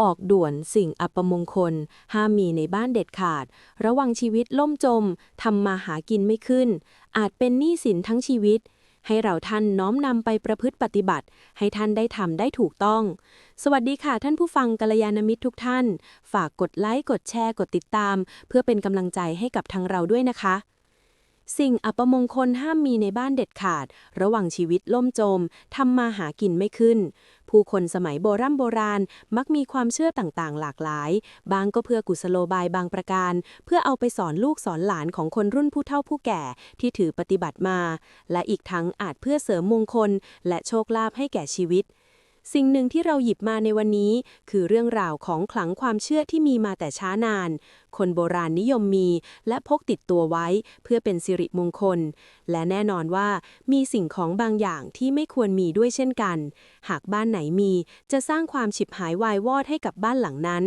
ออกด่วนสิ่งอัปมงคล ห้ามมีในบ้านเด็ดขาด ระวังชีวิตล่มจมทำมาหากินไม่ขึ้น อาจเป็นหนี้สินทั้งชีวิต ให้เราท่านน้อมนำไปประพฤติปฏิบัติ ให้ท่านได้ทำได้ถูกต้อง สวัสดีค่ะท่านผู้ฟังกัลยาณมิตรทุกท่าน ฝากกดไลค์กดแชร์กดติดตาม เพื่อเป็นกำลังใจให้กับทางเราด้วยนะคะ สิ่งอัปมงคลห้ามมีในบ้านเด็ดขาด ระหว่างชีวิตล่มจมทำมาหากินไม่ขึ้น ผู้คนสมัยโบรโบราณมักมีความเชื่อต่างๆ หลากหลาย บางก็เพื่อกุศโลบายบางประการ เพื่อเอาไปสอนลูกสอนหลานของคนรุ่นผู้เฒ่าผู้แก่ที่ถือปฏิบัติมา และอีกทั้งอาจเพื่อเสริมมงคล และโชคลาภให้แก่ชีวิต สิ่งหนึ่งที่เราหยิบมาในวันนี้ คือเรื่องราวของขลังความเชื่อที่มีมาแต่ช้านาน คนโบราณนิยมมี และพกติดตัวไว้เพื่อเป็นสิริมงคล และแน่นอนว่ามีสิ่งของบางอย่างที่ไม่ควรมีด้วยเช่นกัน หากบ้านไหนมี จะสร้างความฉิบหายวายวอดให้กับบ้านหลังนั้น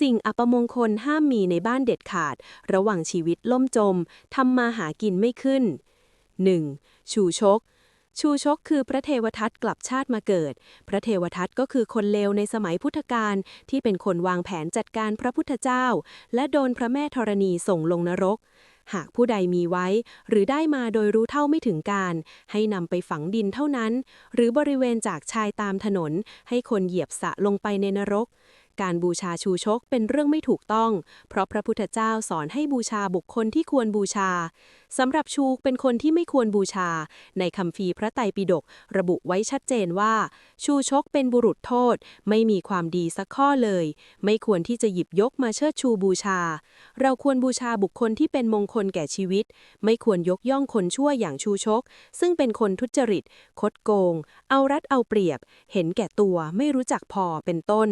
สิ่งอัปมงคลห้ามมีในบ้านเด็ดขาด ระหว่างชีวิตล่มจม ทำมาหากินไม่ขึ้น 1. ชูชก ชูชกคือพระเทวทัตกลับชาติมาเกิด พระเทวทัตก็คือคนเลวในสมัยพุทธกาลที่เป็นคนวางแผนจัดการพระพุทธเจ้า และโดนพระแม่ธรณีส่งลงนรก หากผู้ใดมีไว้ หรือได้มาโดยรู้เท่าไม่ถึงการ ให้นำไปฝังดินเท่านั้น หรือบริเวณจากชายตามถนน ให้คนเหยียบสะลงไปในนรกการบูชาชูชกเป็นเรื่องไม่ถูกต้อง เพราะพระพุทธเจ้าสอนให้บูชาบุคคลที่ควรบูชา สำหรับชูเป็นคนที่ไม่ควรบูชา ในคำฟีพระไตรปิฎกระบุไว้ชัดเจนว่า ชูชกเป็นบุรุษโทษ ไม่มีความดีสักข้อเลย ไม่ควรที่จะหยิบยกมาเชิดชูบูชา เราควรบูชาบุคคลที่เป็นมงคลแก่ชีวิต ไม่ควรยกย่องคนชั่วอย่างชูชก ซึ่งเป็นคนทุจริต คดโกง เอารัดเอาเปรียบ เห็นแก่ตัวไม่รู้จักพอเป็นต้น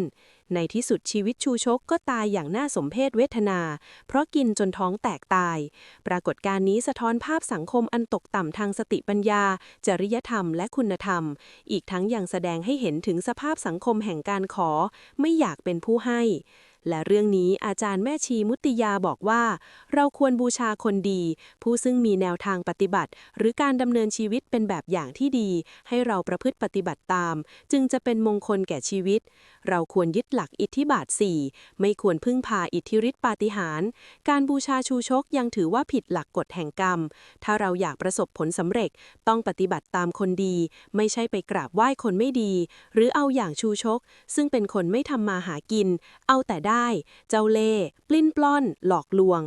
ในที่สุดชีวิตชูชกก็ตายอย่างน่าสมเพชเวทนา เพราะกินจนท้องแตกตาย ปรากฏการณ์นี้สะท้อนภาพสังคมอันตกต่ำทางสติปัญญา จริยธรรมและคุณธรรม อีกทั้งยังแสดงให้เห็นถึงสภาพสังคมแห่งการขอ ไม่อยากเป็นผู้ให้ และเรื่องนี้อาจารย์แม่ชีมุติยาบอกว่า เราควรบูชาคนดี ผู้ซึ่งมีแนวทางปฏิบัติ หรือการดำเนินชีวิตเป็นแบบอย่างที่ดี ให้เราประพฤติปฏิบัติตาม จึงจะเป็นมงคลแก่ชีวิต เราควรยึดหลักอิทธิบาท 4 ไม่ควรพึ่งพาอิทธิฤทธิปาฏิหาริย์การบูชาชูชกยังถือว่าผิดหลักกฎแห่งกรรม ถ้าเราอยากประสบผลสำเร็จต้องปฏิบัติตามคนดี ไม่ใช่ไปกราบไหว้คนไม่ดี หรือเอาอย่างชูชก ซึ่งเป็นคนไม่ทำมาหากิน เอาแต่ได้เจ้าเล่ห์ปลิ้นปล้อน หลอกลวง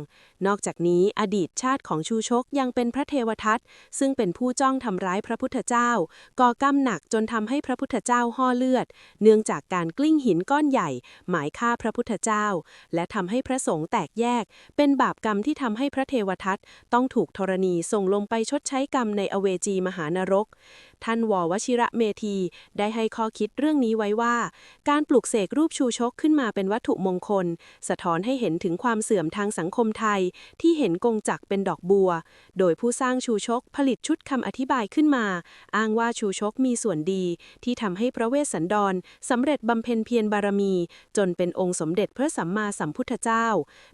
นอกจากนี้อดีตชาติของชูชกยังเป็นพระเทวทัตซึ่งเป็นผู้จ้องทำร้ายพระพุทธเจ้า ก่อกรรมหนักจนทำให้พระพุทธเจ้าห่อเลือด เนื่องจากการกลิ้งหินก้อนใหญ่ หมายฆ่าพระพุทธเจ้า และทำให้พระสงฆ์แตกแยก เป็นบาปกรรมที่ทำให้พระเทวทัตต้องถูกธรณีส่งลงไปชดใช้กรรมในอเวจีมหานรกท่านววชิระเมธี ได้ให้ข้อคิดเรื่องนี้ไว้ว่า การปลุกเสกรูปชูชกขึ้นมาเป็นวัตถุมงคล สะท้อนให้เห็นถึงความเสื่อมทางสังคมไทย ที่เห็นกงจักเป็นดอกบัว โดยผู้สร้างชูชกผลิตชุดคำอธิบายขึ้นมา อ้างว่าชูชกมีส่วนดี ที่ทำให้พระเวสสันดรสำเร็จบำเพ็ญเพียรบารมี จนเป็นองค์สมเด็จพระสัมมาสัมพุทธเจ้า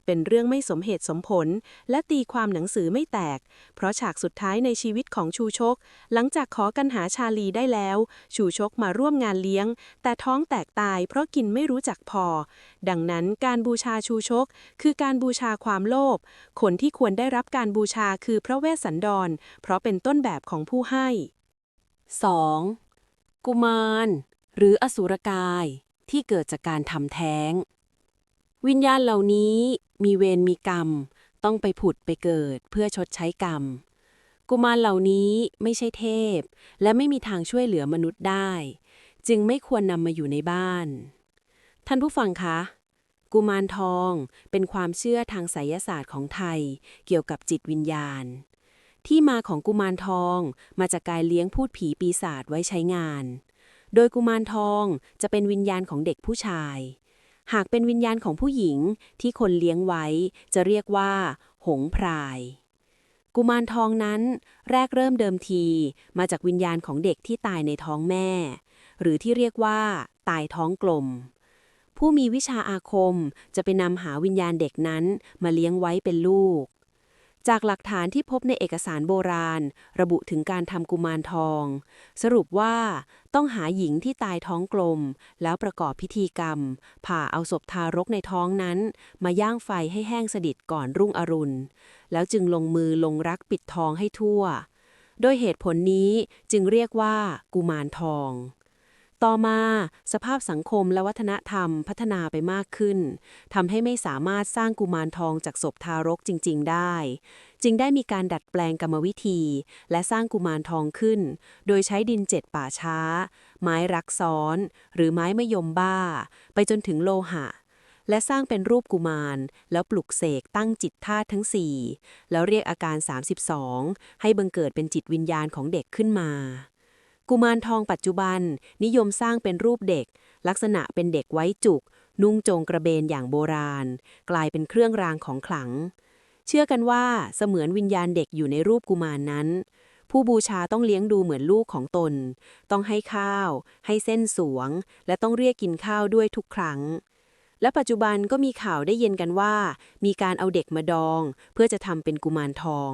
เป็นเรื่องไม่สมเหตุสมผล และตีความหนังสือไม่แตก เพราะฉากสุดท้ายในชีวิตของชูชก หลังจากขอกันหาชาลีได้แล้ว ชูชกมาร่วมงานเลี้ยง แต่ท้องแตกตายเพราะกินไม่รู้จักพอ ดังนั้นการบูชาชูชก คือการบูชาความโลภคนที่ควรได้รับการบูชาคือพระเวสสันดร เพราะเป็นต้นแบบของผู้ให้ 2. กุมาร หรืออสุรกายที่เกิดจากการทำแท้ง วิญญาณเหล่านี้มีเวรมีกรรม ต้องไปผุดไปเกิดเพื่อชดใช้กรรม กุมารเหล่านี้ไม่ใช่เทพ และไม่มีทางช่วยเหลือมนุษย์ได้ จึงไม่ควรนำมาอยู่ในบ้าน ท่านผู้ฟังคะ กุมารทองเป็นความเชื่อทางไสยศาสตร์ของไทย เกี่ยวกับจิตวิญญาณ ที่มาของกุมารทองมาจากการเลี้ยงพูดผีปีศาจไว้ใช้งาน โดยกุมารทองจะเป็นวิญญาณของเด็กผู้ชาย หากเป็นวิญญาณของผู้หญิงที่คนเลี้ยงไว้จะเรียกว่า หงพราย กุมารทองนั้นแรกเริ่มเดิมที มาจากวิญญาณของเด็กที่ตายในท้องแม่ หรือที่เรียกว่า ตายท้องกลม ผู้มีวิชาอาคมจะไปนำหาวิญญาณเด็กนั้นมาเลี้ยงไว้เป็นลูก จากหลักฐานที่พบในเอกสารโบราณ ระบุถึงการทำกุมารทอง สรุปว่าต้องหาหญิงที่ตายท้องกลม แล้วประกอบพิธีกรรม ผ่าเอาศพทารกในท้องนั้น มาย่างไฟให้แห้งสดิทก่อนรุ่งอรุณ แล้วจึงลงมือลงรักปิดทองให้ทั่ว โดยเหตุผลนี้จึงเรียกว่ากุมารทอง ต่อมาสภาพสังคมและวัฒนธรรมพัฒนาไปมากขึ้นทำให้ไม่สามารถสร้างกุมารทองจากศพทารกจริง ๆ ได้ จึงได้มีการดัดแปลงกรรมวิธี และสร้างกุมารทองขึ้น โดยใช้ดินเจ็ดป่าช้า ไม้รักซ้อน หรือไม้มะยมบ้า ไปจนถึงโลหะ และสร้างเป็นรูปกุมาร แล้วปลุกเสกตั้งจิตธาตุทั้งสี่แล้วเรียกอาการ 32 ให้บังเกิดเป็นจิตวิญญาณของเด็กขึ้นมา กุมารทองปัจจุบัน นิยมสร้างเป็นรูปเด็ก ลักษณะเป็นเด็กไว้จุก นุ่งโจงกระเบนอย่างโบราณ กลายเป็นเครื่องรางของขลัง เชื่อกันว่าเสมือนวิญญาณเด็กอยู่ในรูปกุมารนนั้น ผู้บูชาต้องเลี้ยงดูเหมือนลูกของตน ต้องให้ข้าว ให้เส้นสวง และต้องเรียกกินข้าวด้วยทุกครั้งและปัจจุบันก็มีข่าวได้ยินกันว่า มีการเอาเด็กมาดอง เพื่อจะทำเป็นกุมารทอง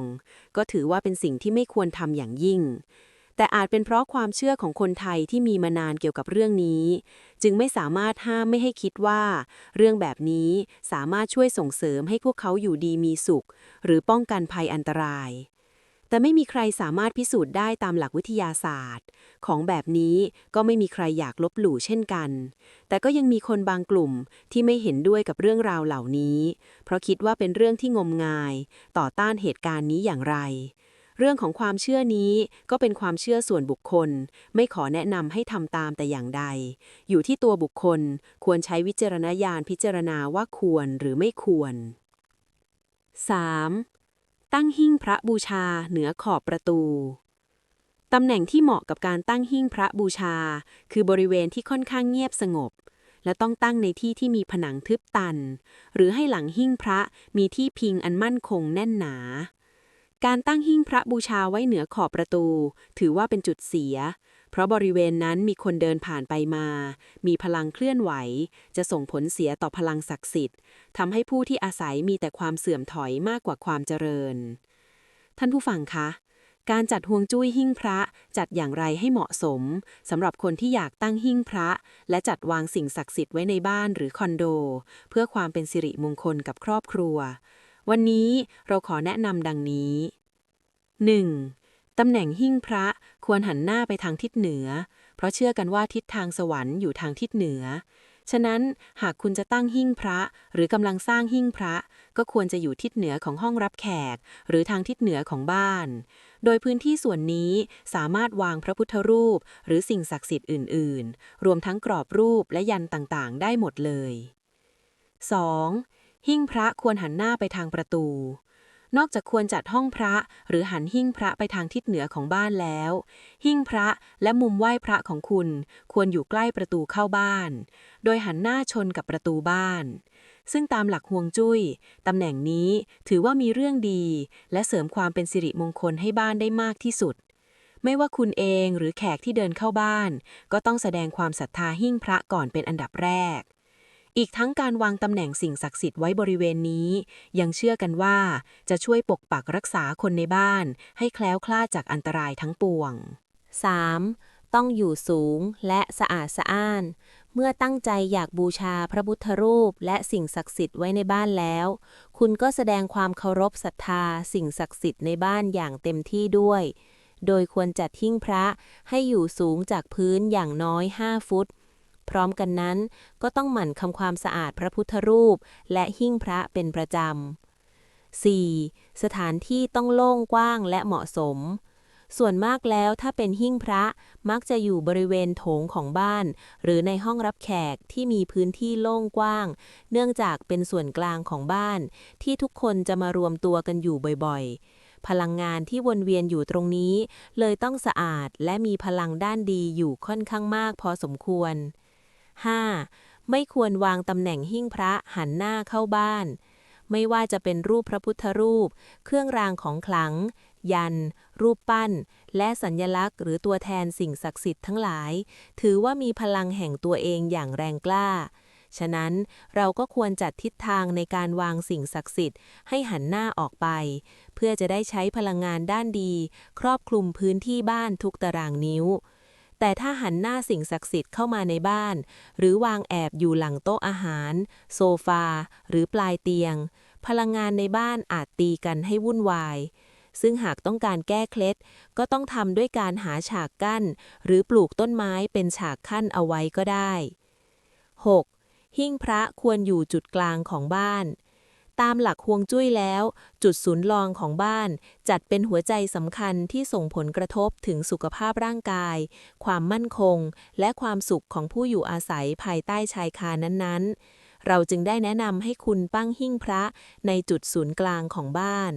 ก็ถือว่าเป็นสิ่งที่ไม่ควรทำอย่างยิ่ง แต่อาจเป็นเพราะความเชื่อของคนไทยที่มีมานานเกี่ยวกับเรื่องนี้ จึงไม่สามารถห้ามไม่ให้คิดว่า เรื่องแบบนี้สามารถช่วยส่งเสริมให้พวกเขาอยู่ดีมีสุข หรือป้องกันภัยอันตราย แต่ไม่มีใครสามารถพิสูจน์ได้ตามหลักวิทยาศาสตร์ ของแบบนี้ก็ไม่มีใครอยากลบหลู่เช่นกัน แต่ก็ยังมีคนบางกลุ่มที่ไม่เห็นด้วยกับเรื่องราวเหล่านี้ เพราะคิดว่าเป็นเรื่องที่งมงาย ต่อต้านเหตุการณ์นี้อย่างไร เรื่องของความเชื่อนี้ก็เป็นความเชื่อส่วนบุคคล ไม่ขอแนะนำให้ทำตามแต่อย่างใด อยู่ที่ตัวบุคคลควรใช้วิจารณญาณพิจารณาว่าควรหรือไม่ควร 3. ตั้งหิ้งพระบูชาเหนือขอบประตู ตำแหน่งที่เหมาะกับการตั้งหิ้งพระบูชา คือบริเวณที่ค่อนข้างเงียบสงบ และต้องตั้งในที่ที่มีผนังทึบตัน หรือให้หลังหิ้งพระมีที่พิงอันมั่นคงแน่นหนา การตั้งหิ้งพระบูชาไว้เหนือขอบประตู ถือว่าเป็นจุดเสีย เพราะบริเวณนั้นมีคนเดินผ่านไปมา มีพลังเคลื่อนไหว จะส่งผลเสียต่อพลังศักดิ์สิทธิ์ทำให้ผู้ที่อาศัยมีแต่ความเสื่อมถอยมากกว่าความเจริญ ท่านผู้ฟังคะ การจัดห่วงจุ้ยหิ้งพระจัดอย่างไรให้เหมาะสมสำหรับคนที่อยากตั้งหิ้งพระ และจัดวางสิ่งศักดิ์สิทธิ์ไว้ในบ้านหรือคอนโด เพื่อความเป็นสิริมงคลกับครอบครัว วันนี้เราขอแนะนำดังนี้ 1. ตำแหน่งหิ้งพระควรหันหน้าไปทางทิศเหนือ เพราะเชื่อกันว่าทิศทางสวรรค์อยู่ทางทิศเหนือ ฉะนั้นหากคุณจะตั้งหิ้งพระ หรือกำลังสร้างหิ้งพระ ก็ควรจะอยู่ทิศเหนือของห้องรับแขก หรือทางทิศเหนือของบ้าน โดยพื้นที่ส่วนนี้สามารถวางพระพุทธรูป หรือสิ่งศักดิ์สิทธิ์อื่น ๆ รวมทั้งกรอบรูปและยันต่างๆ ได้หมดเลย 2. หิ้งพระควรหันหน้าไปทางประตู นอกจากควรจัดห้องพระหรือหันหิ้งพระไปทางทิศเหนือของบ้านแล้ว หิ้งพระและมุมไหว้พระของคุณ ควรอยู่ใกล้ประตูเข้าบ้าน โดยหันหน้าชนกับประตูบ้าน ซึ่งตามหลักฮวงจุ้ยตำแหน่งนี้ถือว่ามีเรื่องดี และเสริมความเป็นสิริมงคลให้บ้านได้มากที่สุดไม่ว่าคุณเองหรือแขกที่เดินเข้าบ้าน ก็ต้องแสดงความศรัทธาหิ้งพระก่อนเป็นอันดับแรก อีกทั้งการวางตำแหน่งสิ่งศักดิ์สิทธิ์ไว้บริเวณนี้ ยังเชื่อกันว่าจะช่วยปกปักรักษาคนในบ้าน ให้แคล้วคลาดจากอันตรายทั้งปวง 3. ต้องอยู่สูงและสะอาดสะอ้าน เมื่อตั้งใจอยากบูชาพระพุทธรูปและสิ่งศักดิ์สิทธิ์ไว้ในบ้านแล้ว คุณก็แสดงความเคารพศรัทธาสิ่งศักดิ์สิทธิ์ในบ้านอย่างเต็มที่ด้วย โดยควรจัดหิ้งพระให้อยู่สูงจากพื้นอย่างน้อย 5 ฟุต พร้อมกันนั้น ก็ต้องหมั่นทำความสะอาดพระพุทธรูป และหิ้งพระเป็นประจำ 4. สถานที่ต้องโล่งกว้างและเหมาะสม ส่วนมากแล้วถ้าเป็นหิ้งพระมักจะอยู่บริเวณโถงของบ้าน หรือในห้องรับแขกที่มีพื้นที่โล่งกว้าง เนื่องจากเป็นส่วนกลางของบ้าน ที่ทุกคนจะมารวมตัวกันอยู่บ่อยๆ พลังงานที่วนเวียนอยู่ตรงนี้ เลยต้องสะอาดและมีพลังด้านดีอยู่ค่อนข้างมากพอสมควร 5. ไม่ควรวางตำแหน่งหิ้งพระหันหน้าเข้าบ้าน ไม่ว่าจะเป็นรูปพระพุทธรูป เครื่องรางของขลัง ยัน รูปปั้น และสัญญลักษณ์ หรือตัวแทนสิ่งศักดิ์สิทธิ์ทั้งหลาย ถือว่ามีพลังแห่งตัวเองอย่างแรงกล้า ฉะนั้นเราก็ควรจัดทิศทางในการวางสิ่งศักดิ์สิทธิ์ให้หันหน้าออกไป เพื่อจะได้ใช้พลังงานด้านดี ครอบคลุมพื้นที่บ้านทุกตารางนิ้ว แต่ถ้าหันหน้าสิ่งศักดิ์สิทธิ์เข้ามาในบ้าน หรือวางแอบอยู่หลังโต๊ะอาหาร โซฟา หรือปลายเตียง พลังงานในบ้านอาจตีกันให้วุ่นวาย ซึ่งหากต้องการแก้เคล็ด ก็ต้องทำด้วยการหาฉากกั้น หรือปลูกต้นไม้เป็นฉากขั้นเอาไว้ก็ได้ 6. หิ้งพระควรอยู่จุดกลางของบ้าน ตามหลักฮวงจุ้ยแล้ว จุดศูนย์รองของบ้าน จัดเป็นหัวใจสำคัญที่ส่งผลกระทบถึงสุขภาพร่างกาย ความมั่นคง และความสุขของผู้อยู่อาศัยภายใต้ชายคานั้นๆ เราจึงได้แนะนำให้คุณปั้งหิ้งพระในจุดศูนย์กลางของบ้าน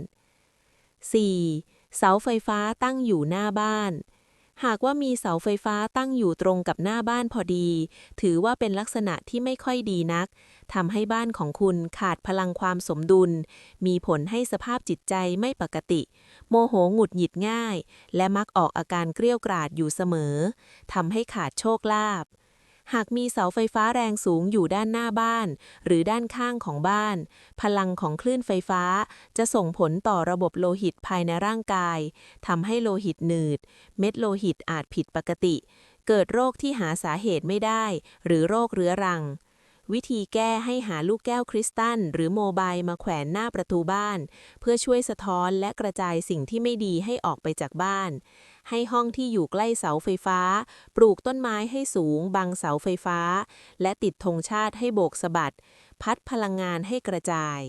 4. เสาไฟฟ้าตั้งอยู่หน้าบ้าน หากว่ามีเสาไฟฟ้าตั้งอยู่ตรงกับหน้าบ้านพอดี ถือว่าเป็นลักษณะที่ไม่ค่อยดีนักทำให้บ้านของคุณขาดพลังความสมดุล มีผลให้สภาพจิตใจไม่ปกติ โมโหหงุดหงิดง่าย และมักออกอาการเกรี้ยวกราดอยู่เสมอทำให้ขาดโชคลาภ หากมีเสาไฟฟ้าแรงสูงอยู่ด้านหน้าบ้าน หรือด้านข้างของบ้าน พลังของคลื่นไฟฟ้าจะส่งผลต่อระบบโลหิตภายในร่างกายทำให้โลหิตหนืด เม็ดโลหิตอาจผิดปกติ เกิดโรคที่หาสาเหตุไม่ได้ หรือโรคเรื้อรัง วิธีแก้ให้หาลูกแก้วคริสตัลหรือโมบายมาแขวนหน้าประตูบ้าน เพื่อช่วยสะท้อนและกระจายสิ่งที่ไม่ดีให้ออกไปจากบ้าน ให้ห้องที่อยู่ใกล้เสาไฟฟ้า ปลูกต้นไม้ให้สูง บังเสาไฟฟ้า และติดธงชาติให้โบกสะบัด พัดพลังงานให้กระจาย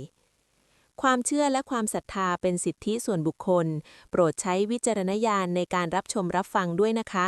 ความเชื่อและความศรัทธาเป็นสิทธิส่วนบุคคล โปรดใช้วิจารณญาณในการรับชมรับฟังด้วยนะคะ